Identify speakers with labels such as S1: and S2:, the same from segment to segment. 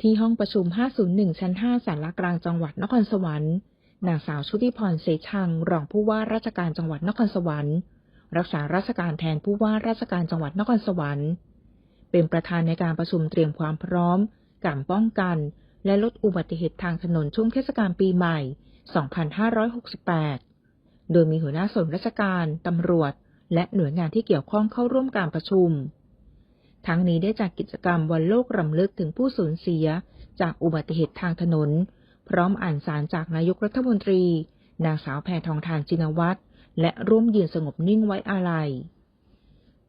S1: ที่ห้องประชุม 501 ชั้น 5 สารกลางจังหวัดนครสวรรค์ นางสาวชุติพรเสชัง รองผู้ว่าราชการจังหวัดนครสวรรค์ รักษาราชการแทนผู้ว่าราชการจังหวัดนครสวรรค์ เป็นประธานในการประชุมเตรียมความพร้อม การป้องกัน และลดอุบัติเหตุทางถนนช่วงเทศกาลปีใหม่ 2568 โดยมีหัวหน้าส่วนราชการ ตำรวจ และหน่วยงานที่เกี่ยวข้องเข้าร่วมการประชุม ทั้งนี้ได้จัดกิจกรรมวันโลกรำลึกถึงผู้สูญเสีย จากอุบัติเหตุทางถนน พร้อมอ่านสารจากนายกรัฐมนตรี นางสาวแพทองทานจินวัตรและร่วมยืนสงบนิ่งไว้อาลัย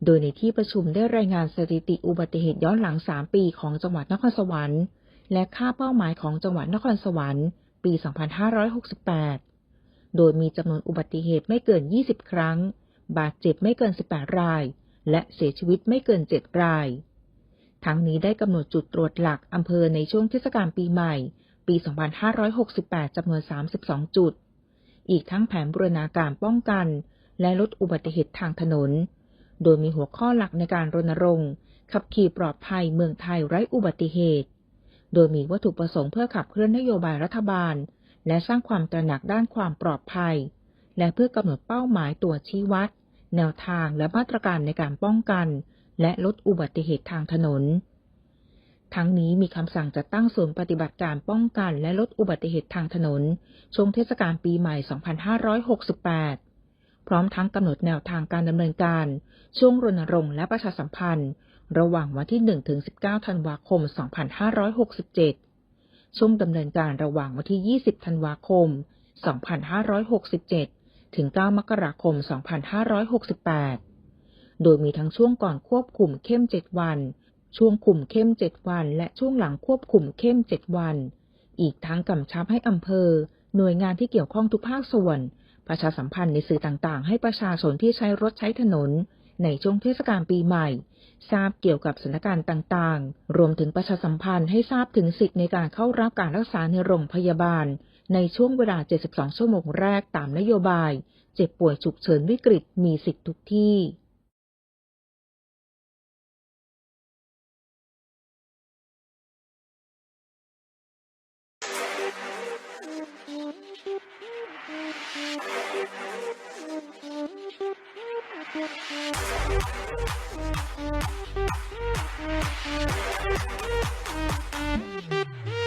S1: โดยในที่ประชุมได้รายงานสถิติอุบัติเหตุย้อนหลัง 3 ปีของจังหวัดนครสวรรค์ และค่าเป้าหมายของจังหวัดนครสวรรค์ ปี 2568 โดยมีจำนวนอุบัติเหตุไม่เกิน 20 ครั้ง บาดเจ็บไม่เกิน 18 ราย และเสียชีวิตไม่เกิน7ราย ทั้งนี้ได้กำหนดจุดตรวจหลักอำเภอในช่วงเทศกาลปีใหม่ ปี 2568 จำนวน 32 จุด อีกทั้งแผนบูรณาการป้องกัน และลดอุบัติเหตุทางถนน โดยมีหัวข้อหลักในการรณรงค์ขับขี่ปลอดภัยเมืองไทยไร้อุบัติเหตุ โดยมีวัตถุประสงค์เพื่อขับเคลื่อนนโยบายรัฐบาล และสร้างความตระหนักด้านความปลอดภัย และเพื่อกำหนดเป้าหมายตัวชี้วัด แนวทางและมาตรการในการป้องกัน และลดอุบัติเหตุทางถนน ทั้งนี้มีคำสั่งจัดตั้งศูนย์ปฏิบัติการป้องกันและลดอุบัติเหตุทางถนน ช่วงเทศกาลปีใหม่ 2568 พร้อมทั้งกำหนดแนวทางการดำเนินการ ช่วงรณรงค์และประชาสัมพันธ์ ระหว่างวันที่ 1-19 ธันวาคม 2567 ช่วงดำเนินการระหว่างวันที่ 20 ธันวาคม 2567 ถึง 9 มกราคม 2568 โดยมีทั้งช่วงก่อนควบคุมเข้ม 7 วัน ช่วงคุมเข้ม 7 วัน และช่วงหลังควบคุมเข้ม 7 วัน อีกทั้งกำชับให้อำเภอ หน่วยงานที่เกี่ยวข้องทุกภาคส่วน ประชาสัมพันธ์ในสื่อต่างๆ ให้ประชาชนที่ใช้รถใช้ถนน ในช่วงเทศกาลปีใหม่ ทราบเกี่ยวกับสถานการณ์ต่างๆ รวมถึงประชาสัมพันธ์ให้ทราบถึงสิทธิในการเข้ารับการรักษาในโรงพยาบาล ในช่วงเวลา 72 ชั่วโมงแรกตามนโยบาย เจ็บป่วยฉุกเฉินวิกฤตมีสิทธิทุกที่うん。